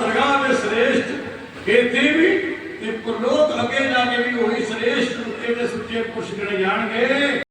ਦਰਗਾਹ ਵਿੱਚ ਸ੍ਰੇਸ਼ਟ ਇੱਥੇ ਵੀ ਤੇ ਪ੍ਰਲੋਕ ਅੱਗੇ ਜਾ ਕੇ ਵੀ ਉਹੀ ਸ੍ਰੇਸ਼ਟ ਉੱਤੇ ਦੇ ਸੁੱਚੇ ਪੁਰਸ਼ ਗਿਣੇ ਜਾਣਗੇ।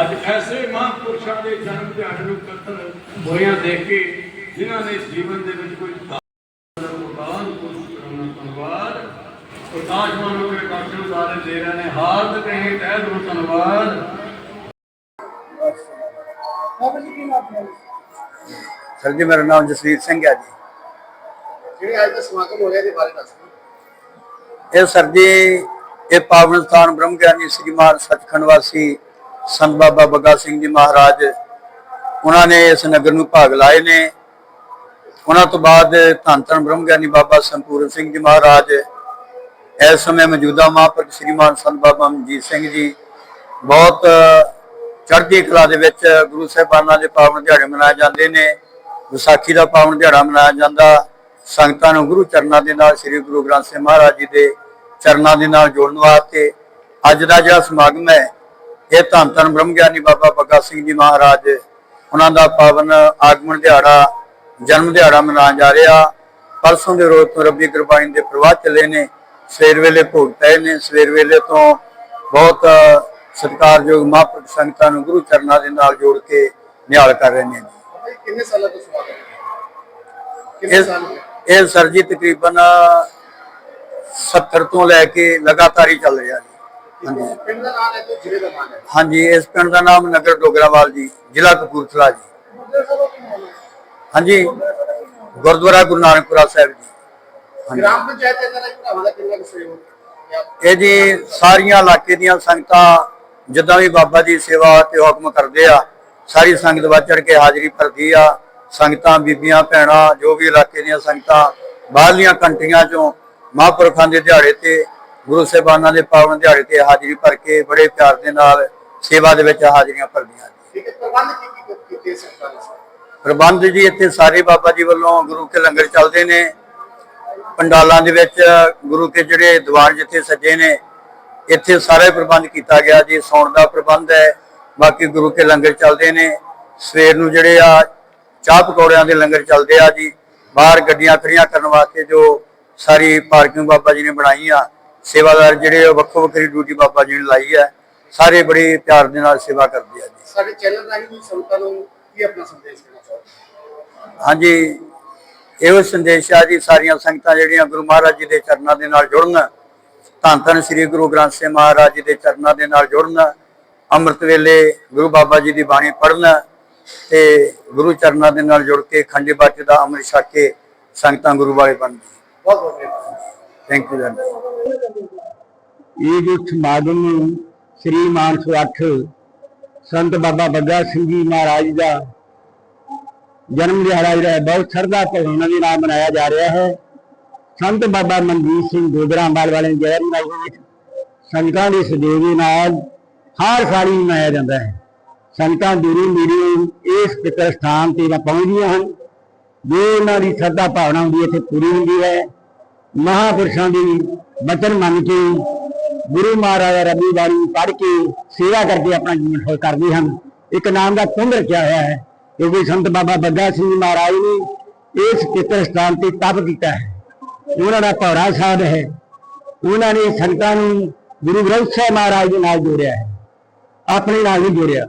ਅੱਜ ਐਸੇ ਮਹਾਂਪੁਰਸ਼ਾਂ ਦੇ ਜਨਮ ਦਿਹਾੜੇ ਨੂੰ ਕਤਲ ਹੋਇਆਂ ਦੇਖ ਕੇ ਜਿਨ੍ਹਾਂ ਨੇ ਜੀਵਨ ਦੇ ਵਿੱਚ ਕੋਈ ਕੁਰਬਾਨ ਕੋਸ਼ਿਸ਼ ਕਰਨਾ ਧੰਨਵਾਦ। ਉਦਾਸ ਮਾਨੋ ਕੇ ਕਾਸ਼ਲ ਸਾਰੇ ਦੇ ਰਹੇ ਨੇ। ਹਾਰਦ ਕਹੇ ਤਹਿ ਦਿਲੋਂ ਧੰਨਵਾਦ। ਸਰ ਜੀ ਮੇਰਾ ਨਾਮ ਜਸਵੀਰ ਸਿੰਘ ਹੈ ਜੀ। ਜਿਹੜੇ ਅੱਜ ਦਾ ਸਮਾਗਮ ਹੋ ਰਿਹਾ ਇਹਦੇ ਬਾਰੇ ਦੱਸੋ ਇਹ ਸਰ ਜੀ ਇਹ ਪਾਵਨ ਸਥਾਨ ਬ੍ਰਹਮ ਗਿਆਨੀ ਸ੍ਰੀ ਮਾਨ ਸਚਖੰਡ ਵਾਸੀ ਸੰਤ ਬਾਬਾ ਬੱਗਾ ਸਿੰਘ ਜੀ ਮਹਾਰਾਜ ਉਹਨਾਂ ਨੇ ਇਸ ਨਗਰ ਨੂੰ ਭਾਗ ਲਾਏ ਨੇ। ਉਹਨਾਂ ਤੋਂ ਬਾਅਦ ਧੰਨ ਧੰਨ ਬ੍ਰਹਮ ਗਿਆਨੀ ਬਾਬਾ ਸੰਪੂਰਨ ਸਿੰਘ ਜੀ ਮਹਾਰਾਜ, ਇਸ ਸਮੇਂ ਮੌਜੂਦਾ ਮਹਾਂਪੁਰਖ ਸ੍ਰੀ ਮਾਨ ਸੰਤ ਬਾਬਾ ਮਨਜੀਤ ਸਿੰਘ ਜੀ ਬਹੁਤ ਚੜ੍ਹਦੀ ਕਲਾ ਦੇ ਵਿੱਚ ਗੁਰੂ ਸਾਹਿਬਾਨਾਂ ਦੇ ਪਾਵਨ ਦਿਹਾੜੇ ਮਨਾਏ ਜਾਂਦੇ ਨੇ, ਵਿਸਾਖੀ ਦਾ ਪਾਵਨ ਦਿਹਾੜਾ ਮਨਾਇਆ ਜਾਂਦਾ। ਸੰਗਤਾਂ ਨੂੰ ਗੁਰੂ ਚਰਨਾਂ ਦੇ ਨਾਲ, ਸ੍ਰੀ ਗੁਰੂ ਗ੍ਰੰਥ ਸਾਹਿਬ ਮਹਾਰਾਜ ਜੀ ਦੇ ਚਰਨਾਂ ਦੇ ਨਾਲ ਜੋੜਨ ਵਾਸਤੇ ਅੱਜ ਦਾ ਜਿਹੜਾ ਸਮਾਗਮ ਹੈ, ਇਹ ਧੰਨ ਧੰਨ ਬ੍ਰਹਮ ਗਿਆਨੀ ਬਾਬਾ ਬੱਗਾ ਸਿੰਘ ਜੀ ਮਹਾਰਾਜ, ਉਹਨਾਂ ਦਾ ਪਾਵਨ ਆਗਮਨ ਦਿਹਾੜਾ ਜਨਮ ਦਿਹਾੜਾ ਮਨਾਇਆ ਜਾ ਰਿਹਾ। ਪਰਸੋਂ ਦੇ ਰੋਜ਼ ਤੋਂ ਰੱਬੀ ਕਿਰਪਾਣੀ ਦੇ ਪ੍ਰਵਾਹ ਚੱਲੇ ਨੇ। ਸਵੇਰ ਵੇਲੇ ਭੋਗ ਪਏ ਨੇ। ਸਵੇਰ ਵੇਲੇ ਤੋਂ ਬਹੁਤ ਸਤਿਕਾਰਯੋਗ ਮਹਾਂਪੁਰਖ ਸੰਗਤਾਂ ਨੂੰ ਗੁਰੂ ਚਰਨਾਂ ਦੇ ਨਾਲ ਜੋੜ ਕੇ ਨਿਹਾਲ ਕਰ ਰਹੇ ਨੇ। ਕਿੰਨੇ ਸਾਲਾਂ ਤੋਂ ਹੈ? ਕਿੰਨੇ ਸਾਲ ਇਹ ਸਰ ਜੀ ਤਕਰੀਬਨ 70 ਤੋਂ ਲੈ ਕੇ ਲਗਾਤਾਰ ਹੀ ਚੱਲ ਰਿਹਾ ਜੀ। ਹਾਂਜੀ। ਪਿੰਡ ਦਾ ਨਾਮ ਹੈ ਤੇ ਜ਼ਿਲ੍ਹੇ ਦਾ ਨਾਮ ਹੈ। ਹਾਂਜੀ ਇਸ ਪਿੰਡ ਦਾ ਨਾਮ ਨਗਰ ਡੋਗਰਾਵਾਲ ਜੀ ਜ਼ਿਲ੍ਹਾ ਕਪੂਰਥਲਾ ਜੀ। ਹਾਂਜੀ। ਗੁਰਦੁਆਰਾ ਗੁਰੂ ਨਾਨਕਪੁਰਾ ਸਾਹਿਬ ਜੀ। ਗ੍ਰਾਮ ਪੰਚਾਇਤ ਦੇ ਨਾਲ ਭਰਾਵਾਂ ਦਾ ਕਿੰਨਾ ਕੁ ਸਹਿਯੋਗ ਇਹ ਜੀ ਸਾਰੀਆਂ ਇਲਾਕੇ ਦੀਆਂ ਸੰਗਤਾਂ ਜਿੱਦਾਂ ਵੀ ਬਾਬਾ ਜੀ ਸੇਵਾ ਤੇ ਹੁਕਮ ਕਰਦੇ ਆ ਸਾਰੀ ਸੰਗਤ ਵੱਧ ਚੜ ਕੇ ਹਾਜ਼ਰੀ ਭਰਦੀ ਆ। ਸੰਗਤਾਂ ਬੀਬੀਆਂ ਭੈਣਾਂ ਜੋ ਵੀ ਇਲਾਕੇ ਦੀਆਂ ਸੰਗਤਾਂ ਬਾਹਰਲੀਆਂ ਕੰਟਰੀਆਂ ਚੋਂ ਮਹਾਂਪੁਰਖਾਂ ਦੇ ਦਿਹਾੜੇ ਤੇ ਗੁਰੂ ਸਾਹਿਬਾਨਾਂ ਦੇ ਪਾਵਨ ਦਿਹਾੜੇ ਤੇ ਹਾਜ਼ਰੀ ਭਰ ਕੇ ਬੜੇ ਪਿਆਰ ਦੇ ਨਾਲ ਸੇਵਾ ਦੇ ਵਿੱਚ ਹਾਜ਼ਰੀਆਂ ਭਰਦੀਆਂ ਜੀ ਠੀਕ ਹੈ ਪ੍ਰਬੰਧ ਕੀ ਕੀ ਕੀਤੇ ਸਰਕਾਰ ਨੇ? ਪ੍ਰਬੰਧ ਜੀ, ਇੱਥੇ ਸਾਰੇ ਬਾਬਾ ਜੀ ਵੱਲੋਂ ਗੁਰੂ ਕੇ ਲੰਗਰ ਚੱਲਦੇ ਨੇ। ਪੰਡਾਲਾਂ ਦੇ ਵਿੱਚ ਗੁਰੂ ਕੇ ਜਿਹੜੇ ਦੀਵਾਨ ਜਿੱਥੇ ਸੱਜੇ ਨੇ, ਇੱਥੇ ਸਾਰੇ ਪ੍ਰਬੰਧ ਕੀਤਾ ਗਿਆ ਜੀ, ਸੌਣ ਦਾ ਪ੍ਰਬੰਧ ਹੈ। ਬਾਕੀ ਗੁਰੂ ਕੇ ਲੰਗਰ ਚੱਲਦੇ ਨੇ। ਸਵੇਰ ਨੂੰ ਜਿਹੜੇ ਆ, ਚਾਹ ਪਕੌੜਿਆਂ ਦੇ ਲੰਗਰ ਚੱਲਦੇ ਆ ਜੀ। ਬਾਹਰ ਗੱਡੀਆਂ ਖੜੀਆਂ ਕਰਨ ਵਾਸਤੇ ਜੋ ਸਾਰੀ ਪਾਰਕਿੰਗ ਬਾਬਾ ਜੀ ਨੇ ਬਣਾਈ ਆ, ਸੇਵਾਦਾਰ ਜਿਹੜੇ ਵੱਖੋ ਵੱਖਰੀ ਡਿਊਟੀ ਬਾਬਾ ਜੀ ਨੇ ਲਾਈ ਹੈ ਸਾਰੇ ਬੜੇ ਪਿਆਰ ਦੇ ਨਾਲ ਸੇਵਾ ਕਰਦੇ ਆ ਜੀ। ਸਾਡੇ ਚੈਨਲ ਰਾਹੀਂ ਵੀ ਸੰਗਤਾਂ ਨੂੰ ਕੀ ਆਪਣਾ ਸੰਦੇਸ਼ ਦੇਣਾ ਚਾਹੋਗੇ? ਹਾਂਜੀ ਇਹੋ ਸੰਦੇਸ਼ ਆ ਜੀ ਸਾਰੀਆਂ ਸੰਗਤਾਂ ਜਿਹੜੀਆਂ ਗੁਰੂ ਮਹਾਰਾਜ ਜੀ ਦੇ ਚਰਨਾਂ ਦੇ ਨਾਲ ਜੁੜਨ ਧੰਨ ਧੰਨ ਸ੍ਰੀ ਗੁਰੂ ਗ੍ਰੰਥ ਸਾਹਿਬ ਮਹਾਰਾਜ ਜੀ ਦੇ ਚਰਨਾਂ ਦੇ ਨਾਲ ਜੁੜਨ ਅੰਮ੍ਰਿਤ ਵੇਲੇ ਗੁਰੂ ਬਾਬਾ ਜੀ ਦੀ ਬਾਣੀ ਪੜ੍ਹਨ ਤੇ ਗੁਰੂ ਚਰਨਾਂ ਦੇ ਨਾਲ ਜੁੜ ਕੇ ਖੰਡੇ ਬਾਟੇ ਦਾ ਅੰਮ੍ਰਿਤ ਛਕ ਕੇ ਸੰਗਤਾਂ ਗੁਰੂ ਵਾਲੇ ਬਣਨ ਬਹੁਤ ਬਹੁਤ ਥੈਂਕ ਯੂ ਜੀ ਇਹ ਜੋ ਸਮਾਗਮ ਸ੍ਰੀ ਮਾਨਸੋ 8 ਸੰਤ ਬਾਬਾ ਬੱਗਾ ਸਿੰਘ ਜੀ ਮਹਾਰਾਜ ਦਾ ਜਨਮ ਦਿਹਾੜਾ ਜਿਹੜਾ ਹੈ, ਬਹੁਤ ਸ਼ਰਧਾ ਭਾਵਨਾ ਦੇ ਨਾਲ ਮਨਾਇਆ ਜਾ ਰਿਹਾ ਹੈ। ਸੰਤ ਬਾਬਾ ਮਨਜੀਤ ਸਿੰਘ ਗੋਦਰਾਂਵਾਲ ਵਾਲੇ ਨੇ ਜਨਮ ਦਿਹਾੜਾ ਵਿੱਚ ਸੰਗਤਾਂ ਦੇ ਸਹਿਯੋਗ ਦੇ ਨਾਲ ਹਰ ਸਾਲ ਹੀ ਮਨਾਇਆ ਜਾਂਦਾ ਹੈ। ਸੰਗਤਾਂ ਦੂਰੀ ਨੇੜਿਓਂ ਇਸ ਪਿਤਰ ਸਥਾਨ ਤੇ ਨਾ ਪਹੁੰਚਦੀਆਂ ਹਨ। ਜੋ ਉਹਨਾਂ ਦੀ ਸ਼ਰਧਾ ਭਾਵਨਾ ਹੁੰਦੀ ਹੈ, ਇੱਥੇ ਪੂਰੀ ਹੁੰਦੀ ਹੈ। ਮਹਾਪੁਰਸ਼ਾਂ ਦੀ ਬਚਨ ਮੰਨ ਕੇ ਗੁਰੂ ਮਹਾਰਾਜ ਦਾ ਰਬੀ ਬਾਣੀ ਪੜ੍ਹ ਕੇ ਸੇਵਾ ਕਰਕੇ ਆਪਣਾ ਜੀਵਨ ਹੋਰ ਕਰਦੇ ਹਨ। ਇੱਕ ਨਾਮ ਦਾ ਪੁੰਨ ਰਚਿਆ ਹੋਇਆ ਹੈ। ਕਿਉਂਕਿ ਸੰਤ ਬਾਬਾ ਬੱਗਾ ਸਿੰਘ ਮਹਾਰਾਜ ਨੇ ਇਸ ਪਿਤਰ ਸਥਾਨ ਤੇ ਤਪ ਕੀਤਾ ਹੈ। ਉਹਨਾਂ ਦਾ ਪੌੜਾ ਸਾਹਿਬ ਹੈ। ਉਹਨਾਂ ਨੇ ਸੰਤਾਂ ਨੂੰ ਗੁਰੂ ਗ੍ਰੰਥ ਸਾਹਿਬ ਮਹਾਰਾਜ ਦੇ ਨਾਲ ਜੋੜਿਆ ਹੈ। ਆਪਣੇ ਨਾਲ ਨਹੀਂ ਜੋੜਿਆ।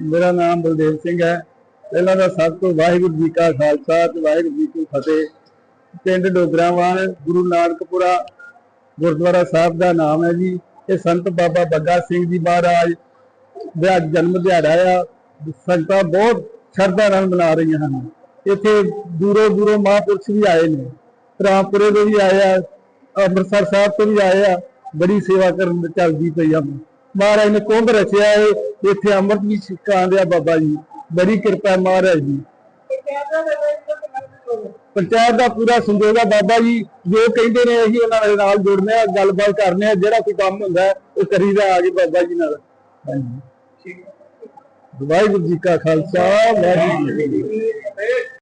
ਮੇਰਾ ਨਾਮ ਬਲਦੇਵ ਸਿੰਘ ਹੈ। ਪਹਿਲਾਂ ਦਾ ਸਭ ਤੋਂ ਵਾਹਿਗੁਰੂ ਜੀ ਕਾ ਖਾਲਸਾ ਤੇ ਵਾਹਿਗੁਰੂ ਜੀ ਕੀ ਫਤਿਹ। ਪਿੰਡ ਡੋਗਰਾਵਾਲ, ਗੁਰੂ ਨਾਨਕਪੁਰਾ ਗੁਰਦੁਆਰਾ ਸਾਹਿਬ ਦਾ ਨਾਮ ਹੈ ਜੀ। ਇਹ ਸੰਤ ਬਾਬਾ ਬੱਗਾ ਸਿੰਘ ਜੀ ਮਹਾਰਾਜ ਦਾ ਜਨਮ ਦਿਹਾੜਾ ਆ। ਸੰਗਤਾਂ ਬਹੁਤ ਸ਼ਰਧਾ ਨਾਲ ਮਨਾ ਰਹੀਆਂ ਹਨ। ਇੱਥੇ ਦੂਰੋਂ ਦੂਰੋਂ ਮਹਾਂਪੁਰਸ਼ ਵੀ ਆਏ ਨੇ। ਰਾਮਪੁਰੇ ਤੋਂ ਵੀ ਆਏ ਆ, ਅੰਮ੍ਰਿਤਸਰ ਸਾਹਿਬ ਤੋਂ ਵੀ ਆਏ ਆ। ਬੜੀ ਸੇਵਾ ਕਰਨ ਦੀ ਚੱਲਦੀ ਪਈ ਆ। ਮਹਾਰਾਜ ਨੇ ਕੁੰਭ ਰਚਿਆ ਹੈ ਇੱਥੇ ਅੰਮ੍ਰਿਤ ਵੀ ਛਕਾਉਣ ਦਿਆ ਬਾਬਾ ਜੀ। ਬੜੀ ਕਿਰਪਾ ਮਹਾਰਾਜ ਜੀ ਪੰਚਾਇਤ ਦਾ ਪੂਰਾ ਸੰਜੋਗ ਆ ਬਾਬਾ ਜੀ ਜੋ ਕਹਿੰਦੇ ਨੇ ਅਸੀਂ ਉਹਨਾਂ ਦੇ ਨਾਲ ਜੁੜਨੇ ਆ ਗੱਲਬਾਤ ਕਰਨੇ ਆ ਜਿਹੜਾ ਕੋਈ ਕੰਮ ਹੁੰਦਾ ਹੈ, ਉਹ ਕਰੀਦਾ ਆ ਕੇ ਬਾਬਾ ਜੀ ਨਾਲ। ਹਾਂਜੀ। ਵਾਹਿਗੁਰੂ ਜੀ ਕਾ ਖਾਲਸਾ ਵਾਹਿਗੁਰੂ ਜੀ ਕੀ ਫਤਿਹ।